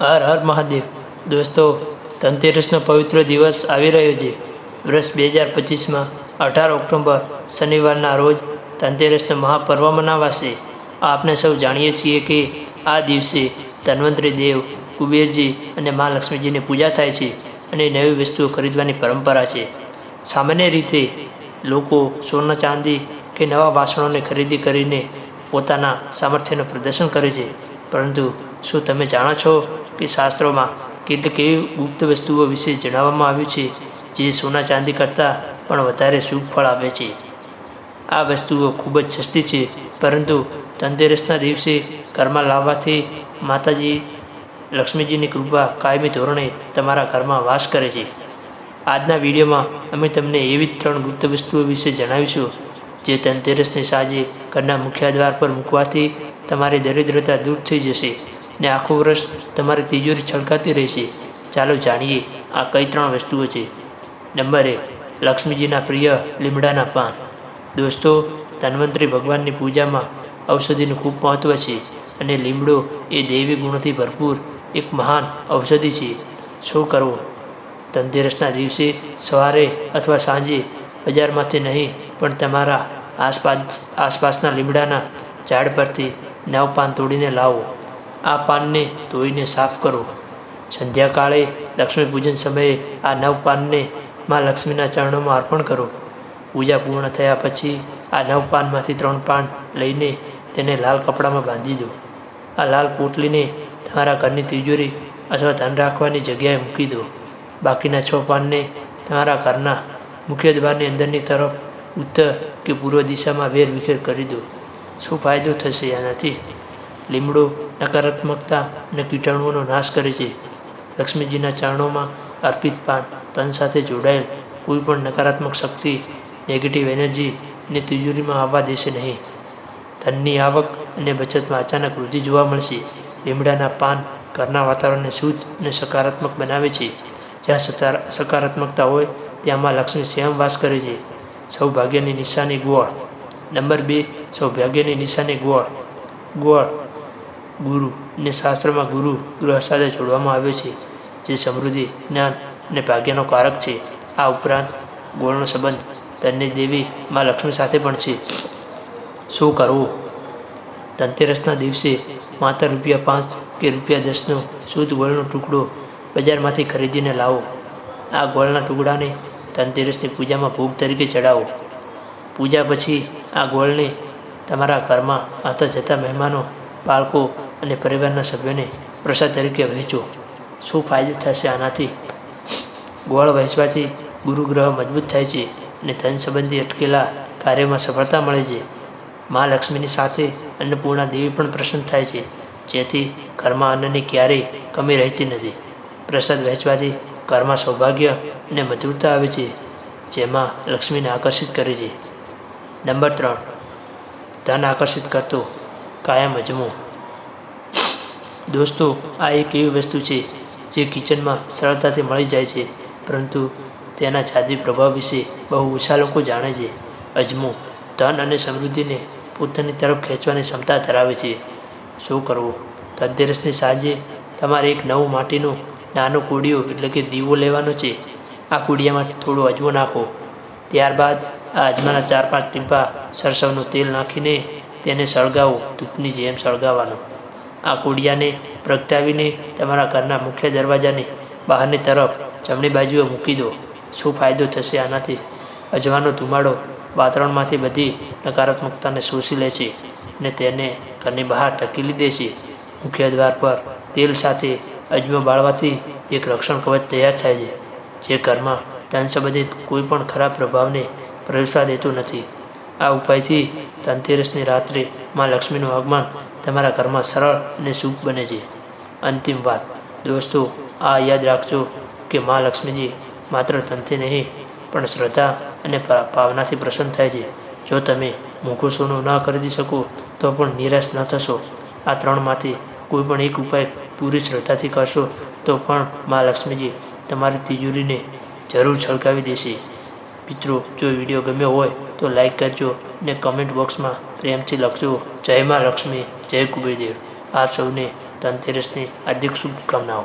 હર હર મહાદેવ. દોસ્તો, ધનતેરસનો પવિત્ર દિવસ આવી રહ્યો છે. વર્ષ બે હજાર પચીસમાં અઢાર ઓક્ટોબર શનિવારના રોજ ધનતેરસનો મહાપર્વ મનાવાશે. આપણે સૌ જાણીએ છીએ કે આ દિવસે ધન્વંતરી દેવ, કુબેરજી અને મા લક્ષ્મીજીની પૂજા થાય છે અને નવી વસ્તુઓ ખરીદવાની પરંપરા છે. સામાન્ય રીતે લોકો સોના ચાંદી કે નવા વાસણોની ખરીદી કરીને પોતાના સામર્થ્યનું પ્રદર્શન કરે છે. પરંતુ શું તમે જાણો છો કે શાસ્ત્રોમાં કેટલીક એવી ગુપ્ત વસ્તુઓ વિશે જણાવવામાં આવ્યું છે, જે સોના ચાંદી કરતાં પણ વધારે શુભ ફળ આપે છે? આ વસ્તુઓ ખૂબ જ સસ્તી છે, પરંતુ ધનતેરસના દિવસે ઘરમાં લાવવાથી માતાજી લક્ષ્મીજીની કૃપા કાયમી ધોરણે તમારા ઘરમાં વાસ કરે છે. આજના વિડીયોમાં અમે તમને એવી ત્રણ ગુપ્ત વસ્તુઓ વિશે જણાવીશું, જે ધનતેરસની સાંજે ઘરના મુખ્ય દ્વાર પર મૂકવાથી તમારી દરિદ્રતા દૂર થઈ જશે. ને આખું વર્ષ તમારી તિજોરી છલકાતી રહેશે. ચાલો જાણીએ, આ કઈ ત્રણ વસ્તુઓ છે. નંબર એક, લક્ષ્મીજીના પ્રિય લીમડાના પાન. દોસ્તો, ધન્વંતરી ભગવાનની પૂજામાં ઔષધિનું ખૂબ મહત્ત્વ છે અને લીમડો એ દૈવી ગુણોથી ભરપૂર એક મહાન ઔષધિ છે. શું કરવું? ધનતેરસના દિવસે સવારે અથવા સાંજે બજારમાંથી નહીં, પણ તમારા આસપાસ, આસપાસના લીમડાના ઝાડ પરથી નવ પાન તોડીને લાવો. આ પાનને ધોઈને સાફ કરો. સંધ્યાકાળે લક્ષ્મી પૂજન સમયે આ નવ પાનને માં લક્ષ્મીના ચરણોમાં અર્પણ કરો. પૂજા પૂર્ણ થયા પછી આ નવ પાનમાંથી ત્રણ પાન લઈને તેને લાલ કપડામાં બાંધી દો. આ લાલ પોટલીને તમારા ઘરની તિજોરી અથવા ધન રાખવાની જગ્યાએ મૂકી દો. બાકીના છ પાનને તમારા ઘરના મુખ્ય દ્વારની અંદરની તરફ ઉત્તર કે પૂર્વ દિશામાં વેર વિખેર કરી દો. શું ફાયદો થશે આનાથી? લીમડો, નકારાત્મકતા અને કીટાણુઓનો નાશ કરે છે. લક્ષ્મીજીના ચરણોમાં અર્પિત પાન તન સાથે જોડાયેલ કોઈ પણ નકારાત્મક શક્તિ નેગેટિવ એનર્જીને તિજોરીમાં આવવા દેશે નહીં. ધનની આવક અને બચતમાં અચાનક વૃદ્ધિ જોવા મળશે. લીમડાના પાન ઘરના વાતાવરણને શુદ્ધ અને સકારાત્મક બનાવે છે. જ્યાં સકારાત્મકતા હોય, ત્યાંમાં લક્ષ્મી સ્વયં વાસ કરે છે. સૌભાગ્યની નિશાની ગોળ. નંબર બે, સૌભાગ્યની નિશાની ગોળ. ગોળ ગુરુ ને શાસ્ત્રમાં ગુરુ ગૃહ સાથે જોડવામાં આવ્યો છે. જે સમૃદ્ધિ, જ્ઞાન અને ભાગ્યનો કારક છે. આ ઉપરાંત ગોળનો સંબંધ ધનની દેવી માં લક્ષ્મી સાથે પણ છે. શું કરવું? ધનતેરસના દિવસે માત્ર રૂપિયા પાંચ કે રૂપિયા દસનો શુદ્ધ ગોળનો ટુકડો બજારમાંથી ખરીદીને લાવો. આ ગોળના ટુકડાને ધનતેરસની પૂજામાં ભોગ તરીકે ચડાવો પૂજા પછી આ ગોળને તમારા ઘરમાં આવતા જતા મહેમાનો, બાળકો અને પરિવારના સભ્યોને પ્રસાદ તરીકે વહેંચો. શું ફાયદો થશે આનાથી? ગોળ વહેંચવાથી ગુરુગ્રહ મજબૂત થાય છે અને ધન સંબંધી અટકેલા કાર્યમાં સફળતા મળે છે. મા લક્ષ્મીની સાથે અન્નપૂર્ણા દેવી પણ પ્રસન્ન થાય છે, જેથી ઘરમાં અન્નની ક્યારેય કમી રહેતી નથી. પ્રસાદ વહેંચવાથી ઘરમાં સૌભાગ્ય અને મધુરતા આવે છે, જેમાં લક્ષ્મીને આકર્ષિત કરે છે. નંબર ત્રણ. ધન આકર્ષિત કરતો કાયમ અજમો. દોસ્તો, આ એક એવી વસ્તુ છે જે કિચનમાં સરળતાથી મળી જાય છે. પરંતુ તેના જાદી પ્રભાવ વિશે બહુ ઓછા લોકો જાણે છે. અજમો, ધન અને સમૃદ્ધિને પોતાની તરફ ખેંચવાની ક્ષમતા ધરાવે છે. શું કરવું? ધનતેરસની સાંજે તમારે એક નવું માટીનું નાનો કુડિયો એટલે કે દીવો લેવાનો છે. આ કુડિયામાં થોડો અજમો નાખો. ત્યારબાદ આ અજમાના ચાર પાંચ ટીંપા સરસવનું તેલ નાખીને તેને સળગાવો ધૂપની જેમ સળગાવવાનો. આ કુડિયાને પ્રગટાવીને તમારા ઘરના મુખ્ય દરવાજાની બહારની તરફ જમણી બાજુએ મૂકી દો. શું ફાયદો થશે આનાથી? અજવાનો ધુમાડો વાતાવરણમાંથી બધી નકારાત્મકતાને શોષી લે છે અને તેને ઘરની બહાર ધકેલી દે છે. મુખ્ય દ્વાર પર તેલ સાથે અજમો બાળવાથી એક રક્ષણ કવચ તૈયાર થાય છે, જે ઘરમાં ધન સંબંધિત કોઈ પણ ખરાબ પ્રભાવને પ્રવેશવા દેતું નથી. આ ઉપાયથી ધનતેરસની રાત્રે માં લક્ષ્મીનું આગમન તમારા ઘરમાં સરળ અને શુભ બને છે. અંતિમ વાત, દોસ્તો, આ યાદ રાખજો કે માં લક્ષ્મીજી માત્ર ધનથી નહીં, પણ શ્રદ્ધા અને ભાવનાથી પ્રસન્ન થાય છે. જો તમે મોંઘું સોનું ન ખરીદી શકો, તો પણ નિરાશ ન થશો. આ ત્રણમાંથી કોઈ પણ એક ઉપાય પૂરી શ્રદ્ધાથી કરશો, તો પણ મા લક્ષ્મીજી તમારી તિજોરીને જરૂર છલકાવી દેશે. મિત્રો, જો વીડિયો ગમ્યો હોય તો લાઈક કરજો અને કમેન્ટ બોક્સમાં પ્રેમથી લખજો. જય માં લક્ષ્મી, જય કુબેરદેવ. આપ સૌને ધનતેરસની હાર્દિક શુભકામનાઓ.